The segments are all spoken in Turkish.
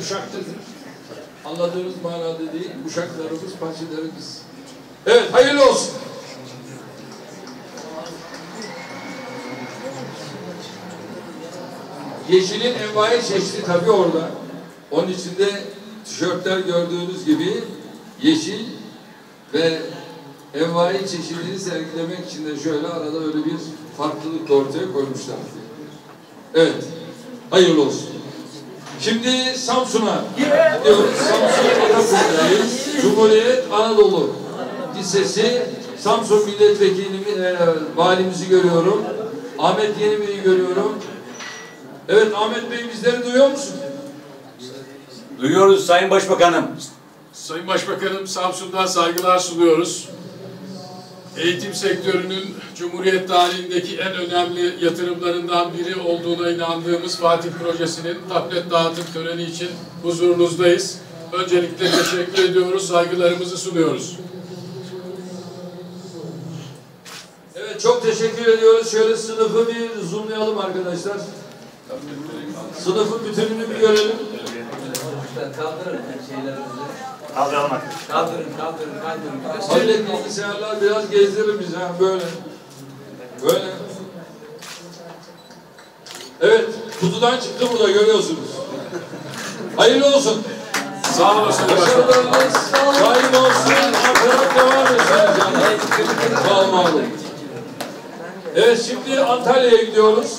Uşak'tır. Anladığınız manada değil, uşaklarımız, paçilerimiz. Evet, hayırlı olsun. Yeşilin envai çeşidi tabii orada. Onun içinde tişörtler gördüğünüz gibi yeşil ve envai çeşidini sergilemek için de şöyle arada öyle bir farklılık ortaya koymuşlar. Evet, hayırlı olsun. Şimdi Samsun'a gidiyoruz. Samsun Atakurt'tayız. Cumhuriyet Anadolu Lisesi Samsun Milletvekili e, valimizi görüyorum. Ahmet Yeni Bey'i görüyorum. Evet Ahmet Bey bizleri duyuyor musun? Duyuyoruz Sayın Başbakanım. Sayın Başbakanım Samsun'dan saygılar sunuyoruz. Eğitim sektörünün Cumhuriyet tarihindeki en önemli yatırımlarından biri olduğuna inandığımız Fatih Projesi'nin tablet dağıtım töreni için huzurunuzdayız. Öncelikle teşekkür ediyoruz, saygılarımızı sunuyoruz. Evet çok teşekkür ediyoruz. Şöyle sınıfı bir zoomlayalım arkadaşlar. Sınıfın bütününü bir görelim. Kaldırın şeylerinizi. Kaldıralım Kaldırın, kaldırın, kaldırın. Tablet bilgisayarlar biraz gezdirin bizi ha böyle. Böyle. Evet, kutudan çıktı burada görüyorsunuz. Hayırlı olsun. Sağ olasın. Başarılarınız daim olsun. Ankara'da devam etsin. Sağ olun. Evet şimdi Antalya'ya gidiyoruz.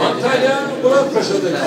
Antalya Muratpaşa'dayız.